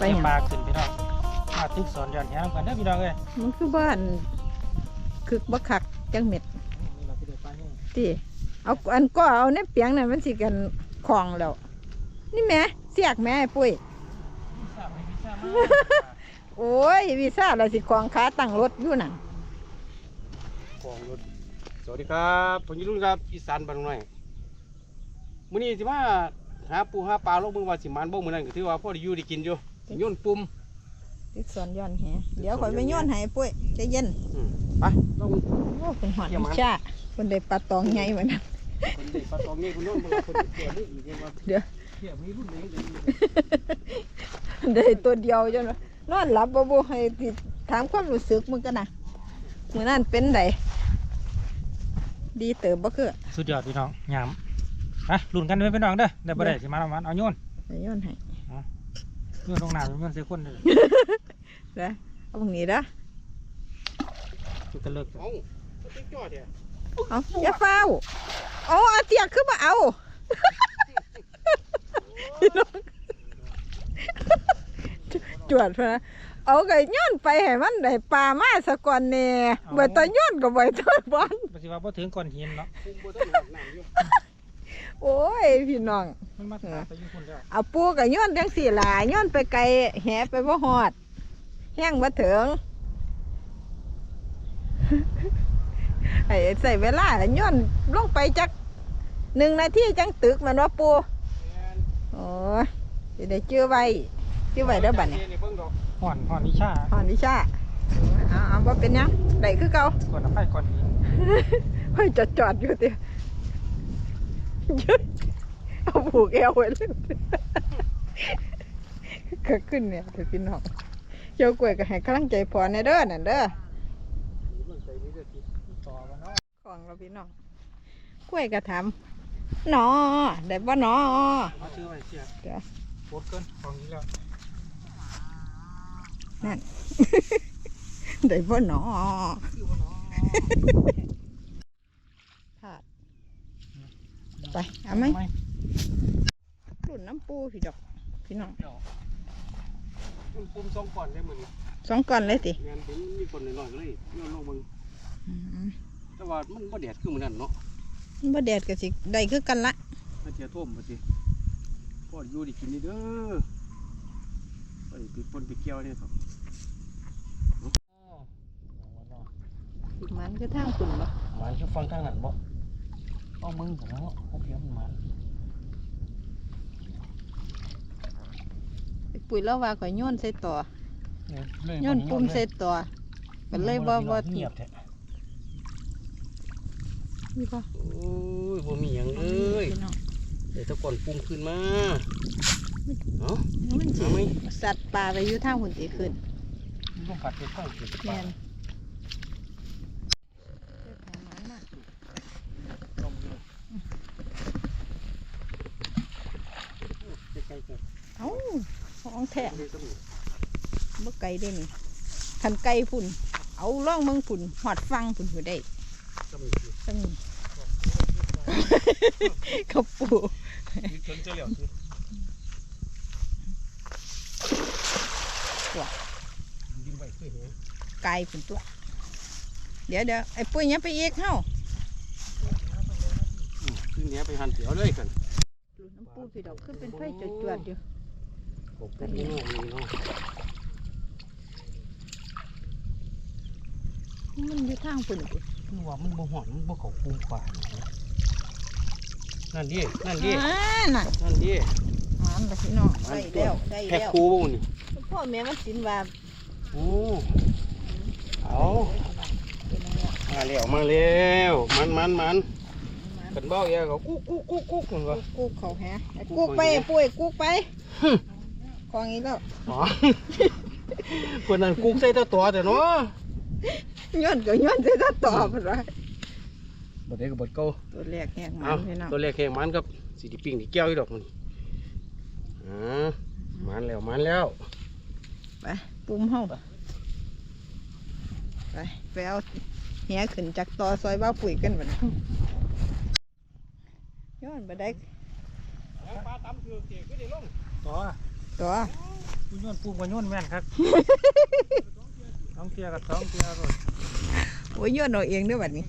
ฝากทุกคนไปไปหยังปลาขึ้นพี่น้องมาตึกสอนหย่อนแหนำกันเด้อพี่น้องเอ้ยมันคือบ้านคือบักคักจังเม็ดนี่เราไปเดือปลาเนี่ยที่เอาอันก็เอาในเปียงนั่นมันสิกันคลองแล้ว นี่แหม่เสียกแม่ไอ้ปุ้ยพิซซ่าไม่พิซซ่ามาโอ้ยวีซ่าเราสิคลองขาตั้งรถอยู่นั่นของรถสวัสดีครับผมยิรุ่นครับอีสานบ้านน้อยมื้อนี้สิมาหาปูหาปลาลงมือว่าสิมันบ่มื้อนั้นก็ถือว่าพอได้อยู่ได้กินอยู่สิ โยนปุ่มติดสอนย้อนแหเดี๋ยวข่อยไปย้อนให้ปุ้ยใจเย็นอืมไปลงโอ้เป็นหอดเยี่ยมวิมากชาคนได้ปลาตองใหญ่เหมือนกันคนเด็กปลาตองนี่คนโน้นคนคนเกี่ยวนี่อีกเนี่ยว่าเดี๋ยวเกี่ยวมีรุ่นไหนเดี๋ยวนี้ได้ตัวเดียวจนว่านอนหลับบ่บ่ให้ติดถามความรู้สึกมึงกันนะมื้อนั้นเป็นไดดีเติบบ่คือสุดยอดพี่น้องยามไปลุ้นกันเด้อพี่น้องเด้อได้บ่ได้สิมาเอามันเอาโยนไปย้อนให้ โยนลงน้ำโยนใส่คนเด้อเด้อเอาตรงนี้เด้อมันก็เลิกเอ้ามันเป็นจอดเนี่ยเอาอย่าเฝ้าเอาเอาเตียกขึ้นมาเอาพี่น้องจวดพะนะเอาไก่ย้อนไปให้มันได้ปลามาสะก่อนแน่ใบตะย้อนกับใบตะบอนบ่สิว่าบ่ถึงก้อนหินเนาะ โอ้ย พี่น้อง มันมาตาไปอยู่คนเดียวเอาปูกับย้อนจังสี่หลาย้อนไปไกลแหไปบ่ฮอด แห้งบ่ถึงให้ใส่เวลาย้อนลงไปจักหนึ่งนาทีจังตึกแมันว่าปูแม่นโอ้ยสิได้เชื่อไว้เชื่อไว้เด้อบัดนี้เบิ่งดอกห่อนห่อนวิชาฮอนวิชาเอาเอาบ่เป็นหยังได้คือเก่าก่อนน้ำไปก่อนหินเฮ้ยจอดจอดอยู่เตีย ยึดเอาผูกเอวไว้เลยก็ขึ้นเนี่ยเถอะพี่น้องเจ้ากล้วยก็ให้กำลังใจพอในเด้อนั่นเด้อเบิ่งใส่นี่เด้อสิต่อมาเนาะของเราพี่น้องกล้วยก็ถามหนอได้บ่หนอเอาชื่อไว้เสียเดี๋ยวปวดเกินของนี้แล้วนั่นได้บ่หนอ ชื่อว่าเนาะ พลาด ไปเอาไหมรุ่นน้ำปูพี่ดอก พี่น้องมันปุ่มสองก่อนได้มื้อนี้สองก้อนเลยสิแม่นเห็นมีคนน้อยๆก็เลยโยนลงเบิ่งอืมแต่ว่ามันบ่แดดคือมื้อนั้นเนาะมันบ่แดดก็สิได้คือกันละถ้าเทียท่วมบ่สิพออยู่ได้กินนี่เด้อไปไปปนไปเกี่ยวเนี่ยครับมันก็ทางคุณบ่หมันคือฟังทางนั้นบ่ เอามึงเถอะเนาะเอาเพียงมันหมันไอ้ปุ๋ยแล้วว่าข่อยโยนใส่ต่อเลยโยนปุ่มใส่ต่อก็เลยบ่บ่เงียบแท้นี่บ่โอ้ยบ่มีหยังเอ้ยพี่น้องเดี๋ยวตะก่อนปุ่มขึ้นมาเอ้ามันสิเอาไหมสัตว์ป่าไปอยู่ทางหุ่นสิขึ้นลูกกัดไปข้างเกิดแม่ปาน ต้มอยู่ ใกล้ๆกัน เอ้าของ แท้เดี๋ยวต้องบ่ไกลเด้นี่คันไกลพุ่น เอาล่องเมืองพุ่นหอดฟังพุ่นผู้ได้ต้องมีตั้งนี้เขาปูมีถึงจะเหลียวคือยิงไว้คือเหรอไกลพุ่นตัว เดี๋ยวเดี๋ยวไอ้ปุ้ยเนี่ยไปอีกเฮาอืมขึ้นเนี้ยไปหันเสียวเลยกันลูกน้ำปูพี่ดอกขึ้นเป็นไฟจวดๆอยู่ โอ้โหนี่เนาะนี่เนาะมันอยู่ทางพุ่นพุ่นคือว่ามันบ่หอนมันบ่เข้าปุ่มขวานั่นดินั่นดิอ่าน่ะนั่นดิมันละพี่น้องได้แล้วได้แพ็คแล้วคูบ่นี่พ่อแม่มันสินว่าโอ้เอาเป็นอะไรมาแล้วมาแล้วมันมันมันกันเบ้าแย่เขากุ๊กกุ๊กกุ๊กกุ๊กเหมือนว่ากูเขาแฮะไอ้กูไปไอ้ปุ้ยกูไป กองอีกแล้วอ๋อคนนั้นกุ๊กใส่แตะตัวแต่เนาะย้อนก็ย้อนจะได้ตอบอะไรบดเด็กกับบดเก่าตัวแรกแหกมัเอานพี่น้องตัวแรกแข่งมันกับสีดิปิ้งที่แก้วอีดอกมันอ่ามันแล้วมันแล้วไปปุ่มเฮาไปไปเอาแหขึ้นจากต่อซอยบ้าปุ๋ยกันบัดนี้ย้อนบ่ได้ปลาตำคือเกียก็ได้ลงต่อ ตัวปูโยนปูกว่าโยนแม่นครับสองเทียกับสองเทียรถโอ้ยโยนเอาเองเด้วยบัดนี้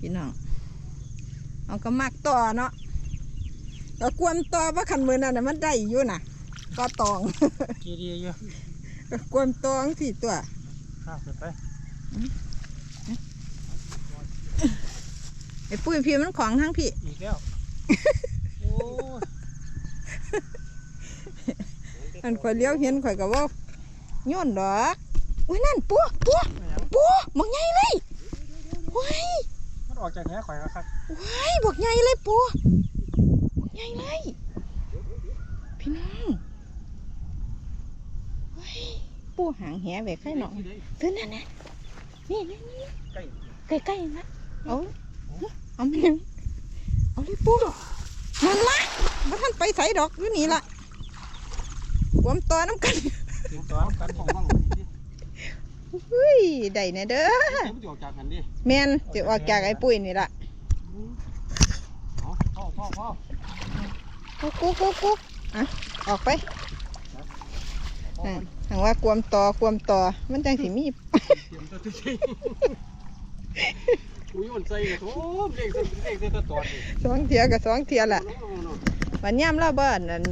พี่น้องเอาก็มักต่อเนาะก็กวนต่อว่าคันมือนั่นน่ะมันได้อยู่น่ะ ก็ตองกีดีอยู่ก็กวนตองสี่ตัวข้าวขึ้นไปไอ้ปุ้ยพี่มันของทั้งพี่อีกแล้วโอ้ย อันข่อยเลี้ยวเห็นข่อยก็ว่าโยนดอกอุ้ยนั่นปัวปัวไม่หยังปัวบอกใหญ่เลยว้ายมันออกจากแหข่อยแล้วครับว้ายบอกใหญ่เลยปัวบอกใหญ่เลยพี่น้องว้ายปูหางแหแหวกไข่หนองเท่านั้นนะนี่นี่นี่ใกล้ใกล้ๆนะเอาเอาไม่ยังเอาเลยปูนั่นละว่าท่านไปใส่ดอกอยู่นี่ละ หวมตัวน้ำกันถึงตอนกันของบ้างเฮ้ยได้แน่เด้อมันจะออกจากกันดิแมนจะออกจากไอ้ปุ้ยนี่ละเอาพ่อพ่อพ่อกุ๊กกุ๊กกุ๊กกุ๊กอะออกไปนั่นหางว่ากวมต่อกวมต่อมันจังสิมี เตรียมตัวที่ใช่อุ้ยมันใส่กระโถมเล็กใส่เล็กใส่ตะตอดดิสองเทียกับสองเทียละบันย่ำเล่าบ้านนั่น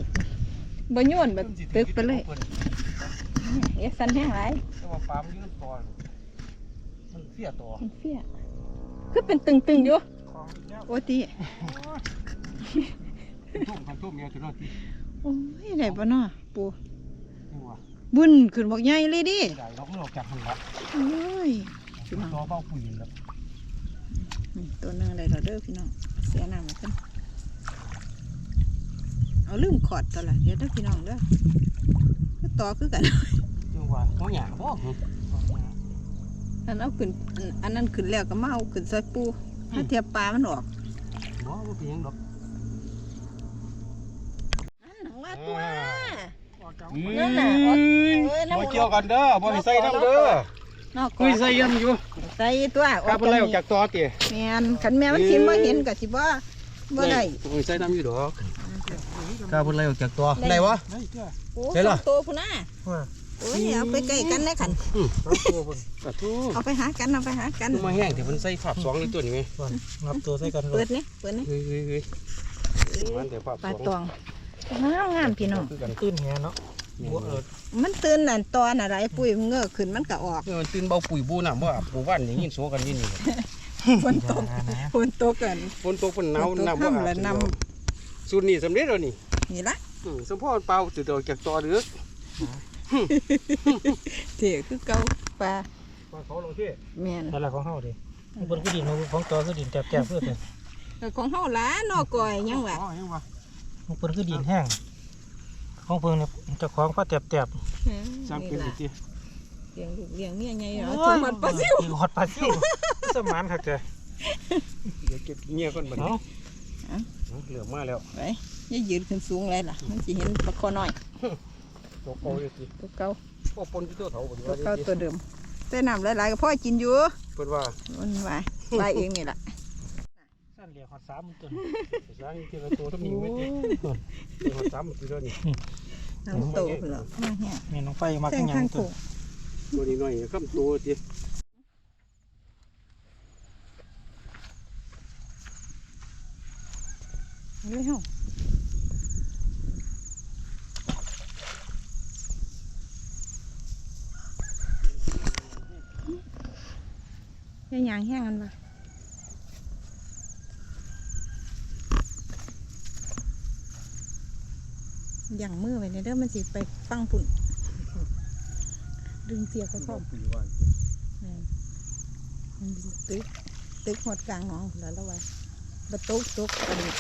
บ่โยนแบบตึกไปเลยเอ๊ะสันแห้งไรแต่ว่าปลามันยืนตอมันเสียตัวมันเฟี้ยคือเป็นตึงๆอยู่ของอีกแล้วโอ้ตีทุ่มกันทุ่มเมียจุดนั้นที่โอ้ยได้ปะเนาะปูนี่ว่าบุญขึ้นบอกใหญ่เลยดิได้เราไม่ออกจากหัวโอ้ยพี่น้องตัวเฝ้าปุ๋ยแล้วนี่ตัวหนึงได้แล้วเด้อพี่น้องเสียน้ำมาขึ้น เอาลืมขอดตัวละเดี๋ยวเด้อพี่น้องเด้อก็ต่อคือกันนี่ว่าเขาหยาพ่ออันเอาขึ้นอันอันนั้นขึ้นแล้วก็มาเอาขึ้นใส่ปูถ้าเทียบปลามันออกบ่ว่าเป็นยังดอกนั่นหนังว่าตัวออกจากนั่นน่ะออกเอ้ยน้ำบ่เกี่ยวกันเด้อบ่ให้ใส่น้ำเด้อนอกคุยใส่ยันอยู่ใส่ตัวข้าเพิ่นไล่ออกจากตอเตี๋ยแม่นขันแม่มันสิบ่เห็นก็สิบ่บ่ได้คุยใส่น้ำอยู่ดอก ข้าเพิ่นไล่ออกจากตอได้ได้วะเฮ้ยเจ้าโอ้ได้เหรอสองตัวพุ่นน่ะว่าโอ้ยเอาไปใกล้กันได้ขันสองตัวคนกระทูเอาไปหากันเอาไปหากัน มาแห้งที่เพิ่นใส่ภาพสองในตัวนี้ไหมก่อนนับตัวใส่กันเลเปิยดนี่เปิดนี่เฮ้ยเฮ้ยเฮ้ยมันแต่ภาพปลาสองตองงามงามพี่น้องคือกันตื้นแหเนาะบัวเออมันตื่นนั่นตอนอะไรปุ้ยมันเงือกขึ้นมันก็ออกมันตื่นเบาปุ๋ยบูน่ะบ่อาบปูวันอย่างนี้โซกันนี่นี่ฝนตกอย่านะฝนตกกันฝนตกฝนหนาวฝนตกน้ำบ่อาบค่ำและน้สูตรนี้สำเร็จแล้วนี่ นี่ละอืมสมพ่อเปล่าจุดออกจากตอหรือเถียคือเก่าปลาปลาเขาลงที่แม่นนั่นแหละของเฮาดิบนคือดินของตัวคือดินแกบๆเพื่อเป็นแต่ของเฮาหล้านอกก่อยยังวะอ๋อยังวะของเพิ่นคือดินแห้งของเพิ่นเนี่ยเจ้าของก็แตบสร้างเป็นนี่อีล่ะกทีเลี้ยงลูกเลี้ยงเมียไงๆเอาจุ่มมันปลาซิวอีกฮอดปลาซิวสมานคักแกเดี๋ยวเก็บเงี้ยก่อนบัดเนาะนี้เหลือมาแล้วไป อย่ายืนขึ้นสูงเลยล่ะ มันสิเห็นปลาคอน้อยตัวเก่าเลยสิตัวเก่าพ่อปนที่ตัวเถาบ่ดีตัวว่าเก่าตัวเดิมแต่น้ำหลายๆก็พ่อกินอยู่เพิ่นว่ามันว่าปลาเองนี่ล่ะสั้นเหลียวฮอด3มื้อต้นสร้างทีละตัวทั้งนี้ไว้ดิเดี๋ยวสามตัวเดียวนี่น้ำโตพุ่นแล้วมาแห้งแม่น้องไฟมาแซกังนหยัข้างงตัโควตัวนี้หน่อยข้ามตัวสิเลยเฮาแยางแห้งกันปะอย่างมือไว้เนี่ยเด้อมันสิไปฟังปุ่น ดึงเสียบไปพร้อมมันตึกตึกหดกลางหนองแล้วแล้วไว้บะตุกตุกอันนี้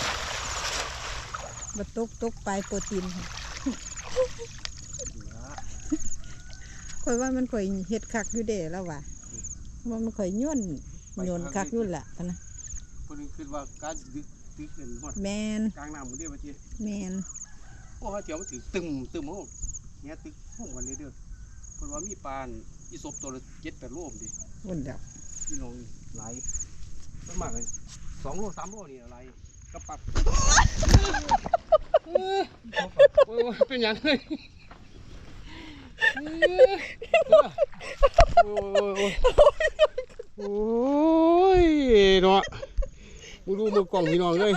บะตุกตุกไปโปรตีนค่ะข่อยว่ามันข่อยเฮ็ดคักอยู่เด้แล้วว่ะ ว่ามันข่อยย่นโยนคักอยู่ละพะนะคนนึงคิดว่าการดึกตึกเป็นหมดแมนกลางน้ำมันเดียวว่าสิแมนโอ้ฮะเดี๋ยวมันถือตึมตึมโอ้เนี่ยตึกห้องกันเลยเด้อเพิ่นว่ามีปลาอีศพตัวละ7-8โลมดิวุ่นเดอกพี่น้องหลายประมาณเลยสองโลสามโลนี่อะไรกระปับโอ้ยยเป็นหยังเลย โอ้ยเนาะมึงดูมือกล่องพี่น้องเลย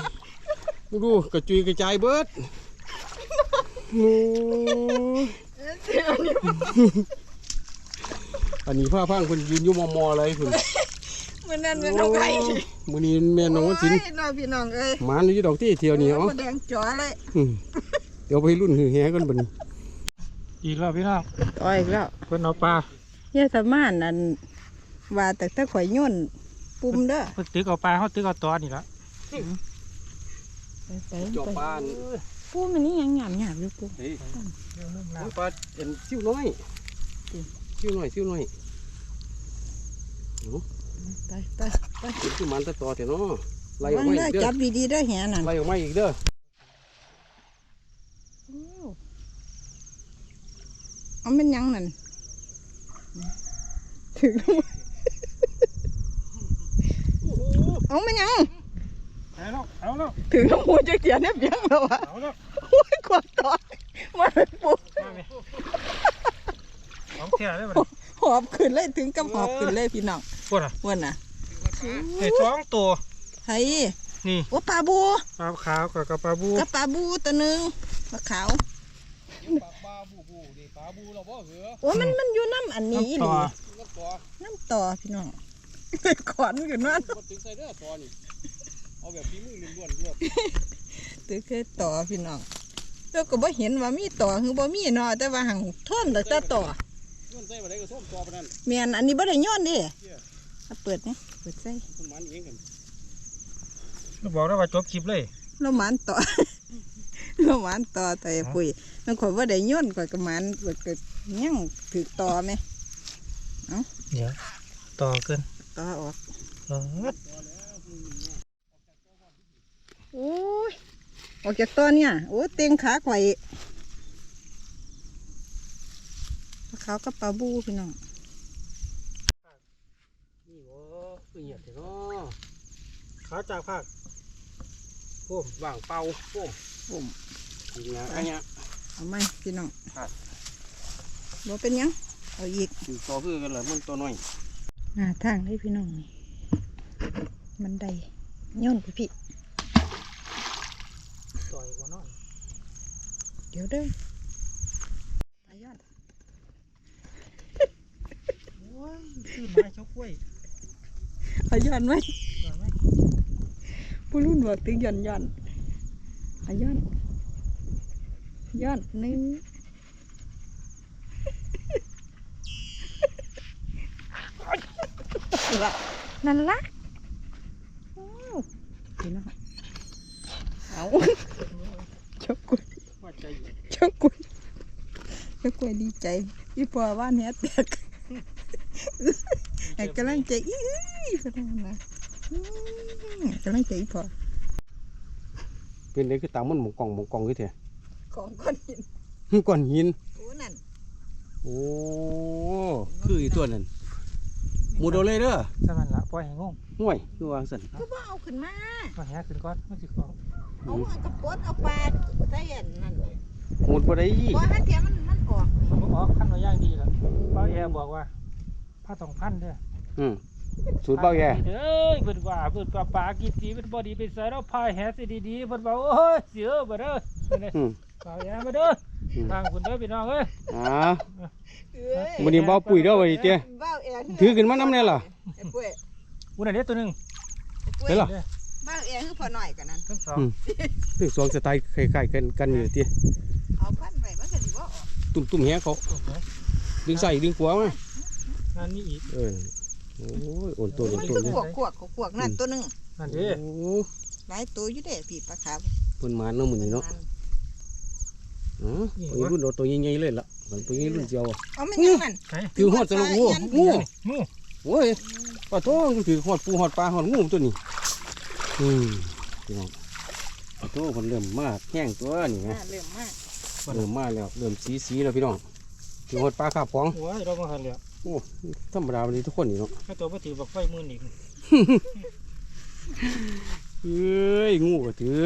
มึงดูกระจุยกระจายเบิดโอ้อันนี้ผ้าพังคนยืนอยู่มอมอเลยคุณมันนั่นเป็นเอาไก่มือนี้แม่น้องสินน้องพี่น้องเอ้ยมานอยู่ดอกที่เที่ยวนี้อ๋อแดงจ๋อเลยเดี๋ยวไปรุ่นหือแหกันบัดนี้ อีกแล้วพี่น้องต่ออีกแล้วเพิ่นเอาปลาเยาสมานนั่นว่าแต่ถ้าข่อยโย่นปุ่มเด้อเพิ่นตึกเอาปลาเขาตึกเอาตอนนี่ละไปไปจอบปานปูมันนี่ยังหยาบหยาบอยู่ปูเฮ้ยเรื่องนุ่มน้ปลาเอ็นซิ่วน้อยซิ่วน้อยซิ่วน้อยไปไปไปเป็นซิ่วมันตะต่อแต่เนาะไล่ออกวางมาเด้ออีกเด้อจับดีๆเด้อแหนั่นไล่ออกมาอีกเด้อ เอามันยังนั่นถึงเอามันยังำเอาแล้วเอาแล้วถึงน้ำมูจะเกียนเนี่ยเพียงแล้ววะเอาแล้วโอ้ยกดต่อมาเลยปูมาไหมของเที่ยได้บ่หอบขึ้นเลยถึงกับหอบขึ้นเลยพี่น้องปวดอะวันน่ะไอ้สองตัวเฮ้ยนี่โอ้ปลาบูปลาขาวกับกับปลาบูกับปลาบูตัวหนึ่งปลาขาว ปลาปลาบูบูดิปลาบูเราบ่เหรอโอ้มันมันอยู่น้ำอันนี้อีหต่ลีอน้ำต่อน้ำต่อพี่น้องขอนขึ้นมาบ่ถึงใส่เด้อต่อนี่เอาแบบฝีมือล้วนๆเด้อตือเคยต่อพี่น้องแล้วก็บ่เห็นว่ามีต่อคือบ่มีเนาะแต่ว่าหังท่วมแต่แต่ต่อย้อนใส่บ่ได้ก็ส้มต่อปานนั้นแม่นอันนี้บ่ได้ย้อนเดิเอาเปิดนี่เปิดใส่มันมันเองกันบอกได้ว่าจบคลิปเลยเราหมานต่อ เราหมานต่อแต่ปุ๋ยมันข่อยบ่ได้ย้อนข่อยก็หมานข่อยก็ยังถือต่อไหมเดี๋ยวต่อเกินต่อออกเออโอ้ยออกจากต้นเนี่ยโอ้ยเต็งขาข่อยปลาขาวกับปลาบูพี่น้องนี่โอ้คือเหียดเนาะขาจากภาคโอ้มว่างเป่าโป่ม ผมจริงนะอันเนี้ยเอาไหมพี่น้องครับบ่เป็นหยัง เอาอีกอยู่ต่อคือกันเหรอมันตัวน้อยหน้าทางเลยพี่น้องนี่มันได้ย้อนไปพี่ต่อยกว่านอนเดี๋ยวเด้อไปย้อนโอ้ยซื้อไม้เจ้ากล้วยเอาย้อนไหมก่อนไหมผู้รุ่นบอกถึงย้อนย้อนเอา ย้อนย้อนหนึ่งละนั่นละโอ้พี่น้องเอาเจ้ากล้วยว่าใจอยู่เจ้ากล้วยเจ้ากล้วยดีใจอีพอว่าเนี้ยแตกให้กำลังใจอีพนันนะอืมกำลังใจอีพอ เป็นได้คือตามมันหมองกล่องหมองกล่องคือแท้ของก้อนหินก้อนหิน โอ้นั่นโอ้คืออีตัวนั้นหมูโดเลยเด้อถ้ามันละปล่อยให้งงห่วยคือวางสันก็บ่เอาขึ้นมามาแหขึ้นก่อนมันสิของเอาอันกระปดเอาปลาใส่อันนั่นเลยหมูบ่ได้บ่ฮันเทียมันมันออกนี่ผมออกขั้นมาย่างดีแล้วป้าแอบอกว่าผ้าสองพันเด้ออืม สูตรเบาแย่เด้อเพิ่นว่าเพิ่นปลาปลากินสีเพิ่นบ่ดีไปใส่แล้วพายแหสิดีๆเพิ่นว่าโอ้ยเสือบ่เด้อเพิ่นน่ะอืมป้าแอมาเด้ออืมทางคุณเด้อพี่น้องเอ้ยอ่าเอ้ยมื้อนี้เบาปุ๋ยเด้อว่าดิเตี้ยเบ้าแอนถือขึ้นมานำแน่ล่ะไอ้ปุ้ยอุ้ยอันนี้ตัวหนึงไอ้ปุ้ยเห็นเหรอเบ้าแอนคือพอหน่อยกันนั่นทั้งสองอืมคือสองสไตล์คล้ายๆกันกันอยู่เตี้ยเอาพันไว้มันก็สิบ่ออกตุ่มๆแฮเขาโอ้โหดึงใส่ดึงขวามางานนี้อีกเออ โอ้ยโอนตัวมันี้นตัวคือนี้ขวกขวกขวกนั่นตัวหนึงนั่นโอ้เด้หลายตัวอยู่เด้พี่ปลาขาวเพิ่นมาเนาะมื้อนี้เนาะอ๋อตัวนี้รุ่นเราตัวใหญ่ๆเลยล่ะมันตัวใหญ่รุ่นเดียวอะ เอามันยังนั่นไหนถือฮอดสนุกงูงูงูโอ้ยปลาทองถือฮอดปูฮอดปลาฮอดงูตัวนี้อืมพี่น้องปลาทองมันเริ่มมาแห้งตัวนี่ไงอ่าเริ่มมากเริ่มมาแล้วเริ่มสีสีแล้วพี่น้องถือฮอดปลาคาบฟองโอ้ยเราบ่ทันแล้ว โอ้ธรรมดาวันนี้ทุกคนนี่เนาะถ้าตัวบ่ถือบักไฟมืออีกเอ้ยงูก็ถือ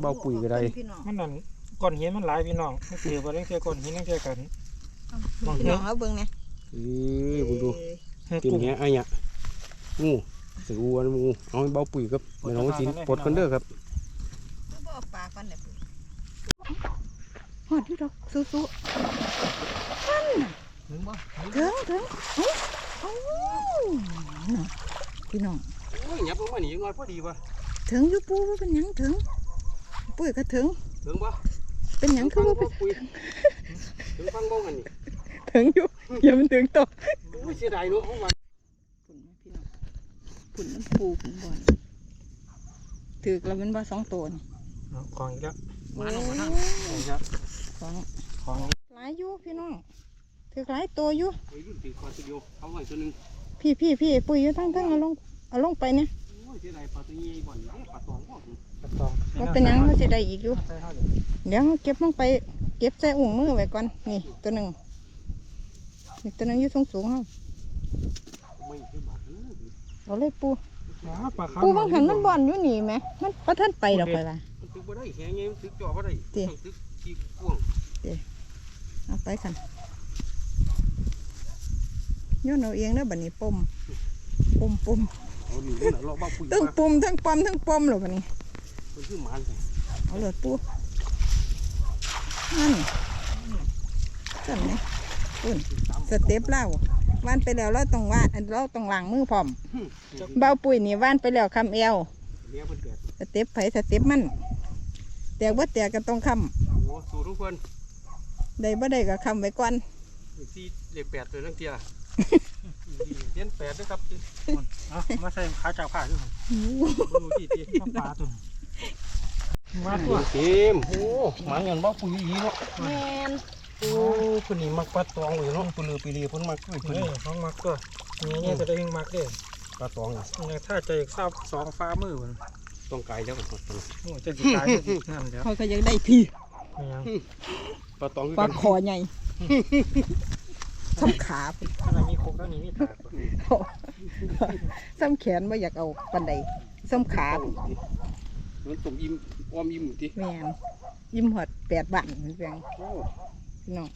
เบาปุ๋ยก็ได้พี่น้องมันนั่นก้อนหินมันหลายพี่น้องไม่เกี่ยวกับเรื่องเกี่ยวก้อนหินเรื่องเกี่ยวกันมองเห็นพี่น้องเอาเบิ่งเนี่ยเอ้ยคุณดูให้เต็มกุ้งแหไอ้เนี่ยงูสือวัวงูเอาให้เบาปุ๋ยครับไม่ต้องสินปลดกันเด้อครับบ่เอาปลาก่อนเด้อฮอดอยู่ดอกสู้ๆนั่นน่ะ ถึงบ่ถึงถึงเฮ้ยโอ้น่ะพี่น้องโอ้ยหยับลงมานี่ยังน้อยพอดีป่ะถึงอยู่ปูว่าเป็นหยังถึงปุ้ยก็ถึงถึงป่ะเป็นหยังคือว่าเป็นปุ๋ยถึงฟังบ้องกันนี่ถึงอยู่อย่ามันถึงตกโอ้ยเสียดายเนาะเอาไว้ฝุ่นไหมพี่น้องฝุ่นมันปูฝุ่นบอลถือกแล้วมันว่าสองตัวนี่เอาของอีกแล้วโอ้ของอีกแล้วของของอีกหลายอยู่พี่น้อง ถือกหลายตัวอยู่ไอ้รุ่นตีคอตัวเดียวเอาไว้ตัวหนึงพี่พี่พี่ปุ้ยอยู่ทั้งทั้งเอาลงเอาลงไปเนี่ยโอ้ยเสียดายปลาตัวนี้บ่อนนี่ปลาตองบ่กระตองว่าเป็นหยังเขาจะได้อีกอยู่ใส่เข้าเดี๋ยวเดี๋ยวเราเก็บลงไปเก็บใส่อุ้งมือไว้ก่อนนี่ตัวหนึ่งอีกตัวหนึ่งอยู่สูงสูงๆเขาไม่ใช่บาทเออเอาเลยปูอ๋อปลาขาวปูบางขันมันบอลอยู่นี่ไหมมันประท่านไปดอกไปละมันตึกบ่ได้แหงไงมันตึกจ่อบ่ได้ติต้องตึกขี้กวางเอาไปกันโย้อนเอาเองเด้อบัดนี้ปมปมปมเอานี่มันน่ะเลาะบ้าปุ๋ยทั้งมาปมทั้งปอมทั้งปมเลยบัดนี้มันคือหมันไงเอาเลยปูนั่นสั่นไหมปุ่นสเต็ปเล่าว่านไปแล้วเราต้องว่านเราต้องล้างมือพร้อมเบาปุ๋ยนี่ว่านไปแล้วคำเอวเนี่ยมันเกิดสเต็ปไผสเต็ปมันแตกว่าแตกก็ต้องคโอ้สู่ทุกคนำได้บ่ได้ก็คำไว้ก่อนสี่เลขแปดตัวทั้งเทีย เรียนแปดด้วยครับเอามาใส่ขาจากผ้าด้วยดูที่ที่มาปลาตัวมาตัตัววเกมโอ้หมันเงินบ่ปุ๋ยอีเนาะแมนโอ้คนนี้มักปลาตองอยู่เนาะคนลือปีรีเพิ่นมักด้วยคนเฮ้ยนี้ของมักตัวนี่เนี่ยจะได้ยิงมักเด้ปลาตองอะเนี่ยถ้าใจทราบสองฟ้ามือมันต้องไกลแล้วครับโอ้จะสิตายจะสินั่นเดี๋ยวเขาก็ยังได้พี่ไม่ยังปลาตองคือปลากันคอใหญ่ ซ้ำขาพุ่นถ้าเรามีครกแล้วนี่มีตากว่าซ้ำแขนว่าอยากเอาปันใดซ้ำขาพุ่นมันต้มอิ่มอ้อมอิ่มติแมนยิ้มหอดแปดบาทเหมือนกันโอ้พี่น้อง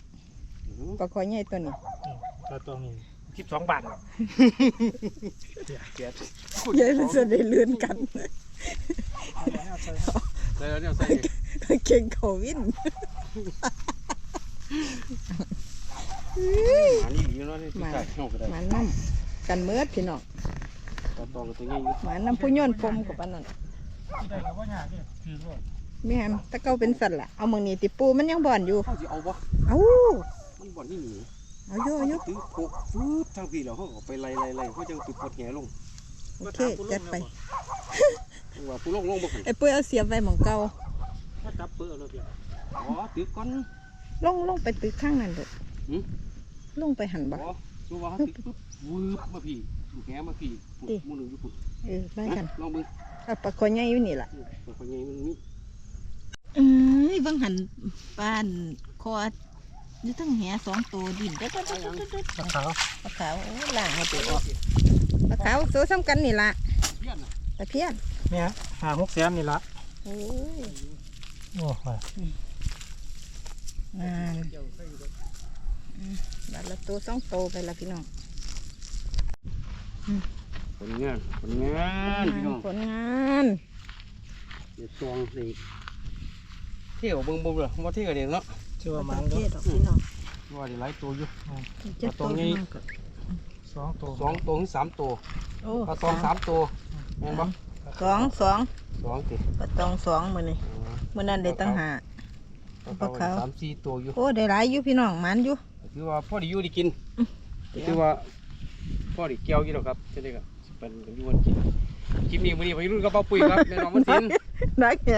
ปลาคอใหญ่ตัวนี้ปลาตัวนี้สิบสองบาทแก๊สใหญ่มันจะได้เลื่อนกันใส่แล้วเนี่ยใส่เก่งเขาวิน หมานี่ดีเนาะนี่ติดใจเฮาก็ได้หมันน้ำกันเมือดพี่น้องปลาตองก็ตัวใหญ่อยู่หมันน้ำผู้ย่นปมกับปานนั้นได้กับว่ายากเนี่ยคือว่าแม่นตะเกาเป็นสัตว์ละเอามือนี่ติปูมันยังบ่อนอยู่เฮาสิเอาบ่เอามันบ่อนนี่หนีเอาอยู่เอาอยู่ตึกโคกฟืดทางพี่แล้วเฮาก็ไปไล่ๆๆเฮาจังตึกกดแหลงโอเคจัดไปว่าผู้ลงลงบ่คั่นไอ้ปุ้ยเอาเสียบไว้หมองเก่าว่าจับเปื้อแล้วเพียอ๋อตึกก่อนลงลงไปตึกข้างนั้นเด้อหืม ลงไปหันบ่อ๋อสู้ว่าตึกปุ๊บวืบมาพี่ถูกแหมาพี่ปุ่นติหมู่หนึงอยู่ปุ่นเออได้กันลองเบิ่งเอาปลาคอใหญ่อยู่นี่ล่ะปลาคนใหญ่มันมีเอ้ยเบิ่งหันปานคออยู่ทั้งแหสองตัวดินเด้อเด้อเด้อเด้อเด้อปลาขาวปลาขาวโอ้ล่างให้ตัวออกปลาขาวโซซ้ำกันนี่ล่ะเพี้ยนน่ะตะเพียนเนี่ยหาหกแสนนี่ละโอ้ยโอ้ยงาน บาดละตัวสองตัวไปละพี่น้องผลงานผลงานพี่น้องผลงานเดี๋ยวซองสิเที่ยวเบิ่งบ่ล่ะบ่เที่ยวเด้เนาะชื่อว่ามัปงระเด้เทอศดอกพี่น้องว่าได้หลายตัวอยู่เจ็ดปลาตองนี่มากกว่าสองตัวสองตัวถึงสามตัวโอ้ปลาตองสามตัวแม่นบ่สองสองสองติปลาตองสองมือนี่อ๋อมือนั้นได้ตั้งหาปลาขาวสามสี่ตัวอยู่โอ้ได้หลายอยู่พี่น้องหมันอยู่ คือว่าพ่อได้อยู่ได้กินคือว่าพ่อได้เกี่ยวอยู่แล้วครับจะได้ก็สิเป็นกันอยู่วันกินคลิปนี้มื้อนี้พี่รุ่นกับป้าปุ้ยครับแม่น้องมันสินนักแห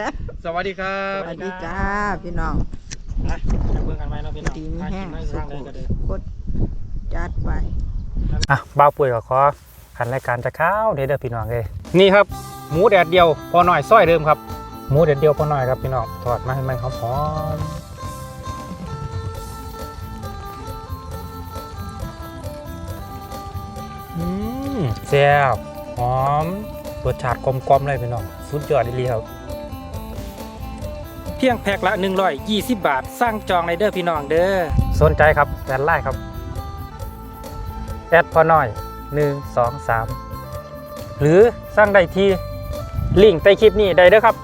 สวัสดีครัสบวัสดีจ้าพี่น้องนะจะเบิ่งกันไหมเนาะพี่น้องดีมีหาแห้กิงนไม่สุทางกใดก็ได้กดจัดไปอะบ้าวปุ๋ยก็ขอขันรายการจะข้าวเด้อเด้อพี่น้องเลยนี่ครับหมูแดดเดียวพอหน่อยซอยเดิมครับหมูแดดเดียวพอหน่อยครับพี่น้องทอดมาให้มันหอม อืมแซ่บหอมรสชาติกลมๆเลยพี่น้องสุดยอดดีครับเพียงแพ็คละ 120 บาท สร้างจองในเด้อพี่น้องเด้อสนใจครับแอดไลน์ครับแอดพอน้อย 1 2 3 หรือสร้างได้ที่ลิงก์ใต้คลิปนี้ได้เด้อครับ